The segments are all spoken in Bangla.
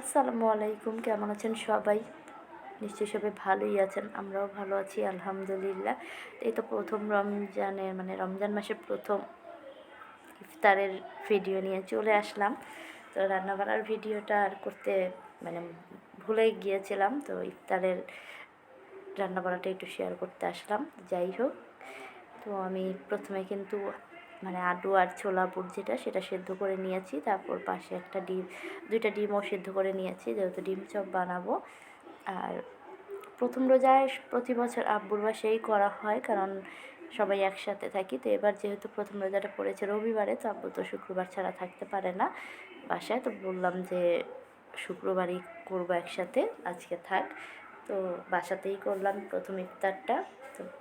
আসসালামু আলাইকুম, কেমন আছেন সবাই? নিশ্চয়ই সবাই ভালোই আছেন, আমরাও ভালো আছি, আলহামদুলিল্লাহ। এই তো প্রথম রমজানের মানে রমজান মাসের প্রথম ইফতারের ভিডিও নিয়ে চলে আসলাম। তো রান্নাবান্নার ভিডিওটা আর করতে মানে ভুলে গিয়েছিলাম, তো ইফতারের রান্নাবান্নাটা একটু শেয়ার করতে আসলাম। যাই হোক, তো আমি প্রথমে কিন্তু মানে আলু আর ছোলা বুট যেটা, সেটা সেদ্ধ করে নিয়েছি। তারপর পাশে একটা ডিম, দুইটা ডিমও সেদ্ধ করে নিয়েছি, যেহেতু ডিম চপ বানাবো। আর প্রথম রোজায় প্রতি বছর আব্বুর বাসেই করা হয়, কারণ সবাই একসাথে থাকি। তো এবার যেহেতু প্রথম রোজাটা পড়েছে রবিবারে, তো আব্বু তো শুক্রবার ছাড়া থাকতে পারে না বাসায়। তো বললাম যে শুক্রবারই করব একসাথে, আজকে থাক। তো বাসাতেই করলাম প্রথম ইফতারটা। তো তো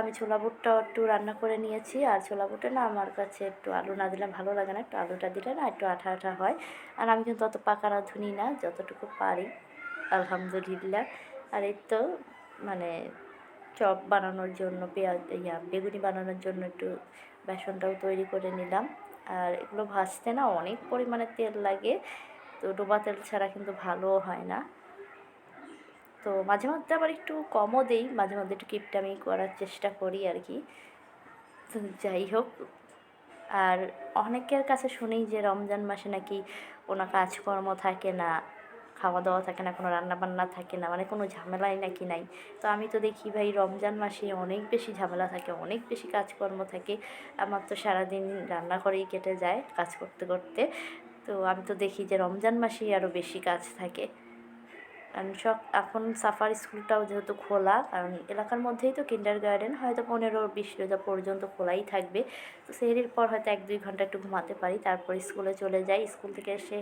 আমি ছোলা বুটটা একটু রান্না করে নিয়েছি। আর ছোলা বুটে না আমার কাছে একটু আলু না দিলে ভালো লাগে না। একটু আলুটা দিলে না একটু আঠা আঠা হয়। আর আমি কিন্তু অত পাকা রাঁধুনি না, যতটুকু পারি। আলহামদুলিল্লাহ। আর এই তো মানে চপ বানানোর জন্য, পেঁয়াজ, ইয়া, বেগুনি বানানোর জন্য একটু বেসনটাও তৈরি করে নিলাম। আর এগুলো ভাজতে না অনেক পরিমাণে তেল লাগে। তো ডোবা তেল ছাড়া কিন্তু ভালোও হয় না। তো মাঝে মধ্যে আবার একটু কমও দেই, মাঝে মধ্যে একটু কিপটামি করার চেষ্টা করি আর কি তো যাই হোক, আর অনেকের কাছে শুনি যে রমজান মাসে নাকি কোনো কাজকর্ম থাকে না খাওয়া দাওয়া থাকে না, কোনো রান্না বান্না থাকে না মানে কোনো ঝামেলাই নাকি নাই। তো আমি তো দেখি ভাই রমজান মাসে অনেক বেশি ঝামেলা থাকে, অনেক বেশি কাজকর্ম থাকে। আমার তো সারাদিন রান্না করেই কেটে যায় কাজ করতে করতে। তো আমি তো দেখি যে রমজান মাসেই আরও বেশি কাজ থাকে। কারণ সব, এখন সাফার স্কুলটাও যেহেতু খোলা, কারণ এলাকার মধ্যেই তো কিন্ডার গার্ডেন হয়তো পনেরো বিশ রোজা পর্যন্ত খোলাই থাকবে। তো সেহরির পর হয়তো এক দুই ঘণ্টা একটু ঘুমাতে পারি, তারপর স্কুলে চলে যাই। স্কুল থেকে এসে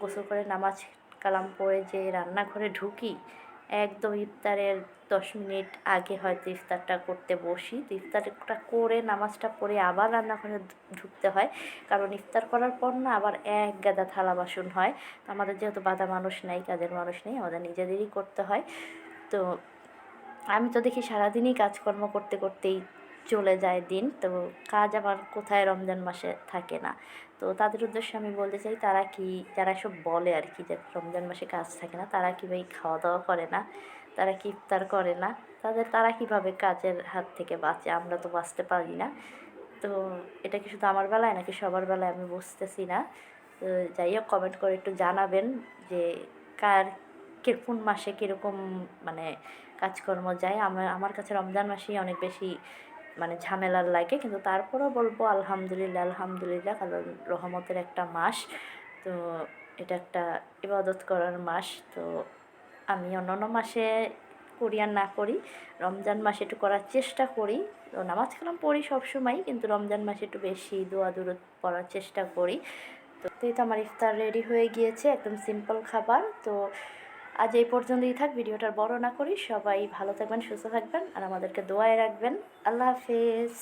গোসল করে নামাজ, কালাম পড়ে যে রান্নাঘরে ঢুকি একদম ইফতারের দশ মিনিট আগে হয়তো ইফতারটা করতে বসি। তো ইফতারটা করে, নামাজটা পড়ে আবার রান্নাঘরে ঢুকতে হয়। কারণ ইফতার করার পর না আবার এক গাদা থালা বাসন হয়। আমাদের যেহেতু বাধা মানুষ নেই, কাজের মানুষ নেই, আমাদের নিজেদেরই করতে হয়। তো আমি তো দেখি সারাদিনই কাজকর্ম করতে, করতেই চলে যায় দিন। তো কাজ আবার কোথায় রমজান মাসে থাকে না। তো তাদের উদ্দেশ্যে আমি বলতে চাই, তারা কি, যারা এসব বলে আর কি যে রমজান মাসে কাজ থাকে না, তারা কি ভাই খাওয়া দাওয়া করে না? তারা কি ইফতার করে না? তাদের, তারা কীভাবে কাজের হাত থেকে বাঁচে? আমরা তো বাঁচতে পারি না। তো এটা কি শুধু আমার বেলায় নাকি সবার বেলায় আমি বুঝতেছি না। তো যাই হোক কমেন্ট করে একটু জানাবেন যে কার, কোন মাসে কীরকম মানে কাজকর্ম যায়। আমার আমার কাছে রমজান মাসেই অনেক বেশি মানে ঝামেলার লাগে। কিন্তু তারপরেও বলব আলহামদুলিল্লাহ আলহামদুলিল্লাহ, কারণ রহমতের একটা মাস। তো এটা একটা ইবাদত করার মাস। তো আমি অন্যান্য মাসে করি আর না করি। রমজান মাসে একটু করার চেষ্টা করি। তো নামাজ কালাম পড়ি সবসময় কিন্তু রমজান মাসে একটু বেশি দোয়া দূরত পড়ার চেষ্টা করি। তো এই তো আমার ইফতার রেডি হয়ে গিয়েছে, একদম সিম্পল খাবার। তো আজ এই পর্যন্তই থাক, ভিডিওটার বড় না করি, সবাই ভালো থাকবেন, সুস্থ থাকবেন, আর আমাদেরকে দোয়ায় রাখবেন। আল্লাহ হাফেজ।